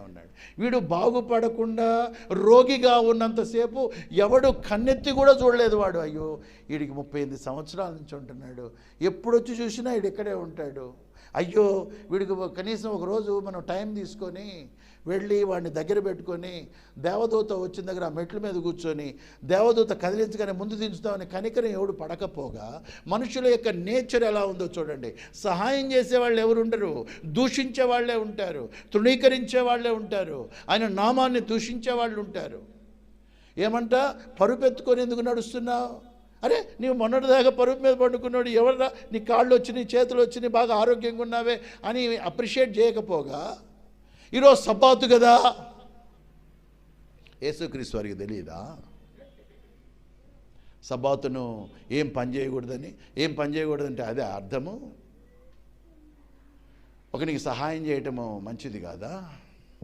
ఉన్నాడు. వీడు బాగుపడకుండా రోగిగా ఉన్నంతసేపు ఎవడు కన్నెత్తి కూడా చూడలేదు వాడు. అయ్యో వీడికి ముప్పై ఎనిమిది సంవత్సరాల నుంచి ఉంటున్నాడు. ఎప్పుడొచ్చి చూసినా వీడు ఇక్కడే ఉంటాడు. అయ్యో వీడికి కనీసం ఒకరోజు మనం టైం తీసుకొని వెళ్ళి వాడిని దగ్గర పెట్టుకొని దేవదూత వచ్చిన దగ్గర ఆ మెట్ల మీద కూర్చొని దేవదూత కదిలించగానే ముందు దించుతామని కనికరం ఎవడు పడకపోగా మనుషుల యొక్క నేచర్ ఎలా ఉందో చూడండి. సహాయం చేసే వాళ్ళు ఎవరు ఉండరు. దూషించే వాళ్ళే ఉంటారు. తృణీకరించే వాళ్ళే ఉంటారు. ఆయన నామాన్ని దూషించే వాళ్ళు ఉంటారు. ఏమంట? పరుపెత్తుకొని ఎందుకు నడుస్తున్నావు? అరే నీవు మొన్నటిదాకా పరుపు మీద పండుకున్నాడు ఎవరా నీ కాళ్ళు వచ్చినాయి చేతులు వచ్చినాయి బాగా ఆరోగ్యంగా ఉన్నావే అని అప్రిషియేట్ చేయకపోగా ఈరోజు సబ్బాతు కదా? యేసుక్రీస్తు వారికి తెలియదా సబ్బాతును ఏం పని చేయకూడదని ఏం పని చేయకూడదంటే అదే అర్థము? ఒకనికి సహాయం చేయటము మంచిది కాదా?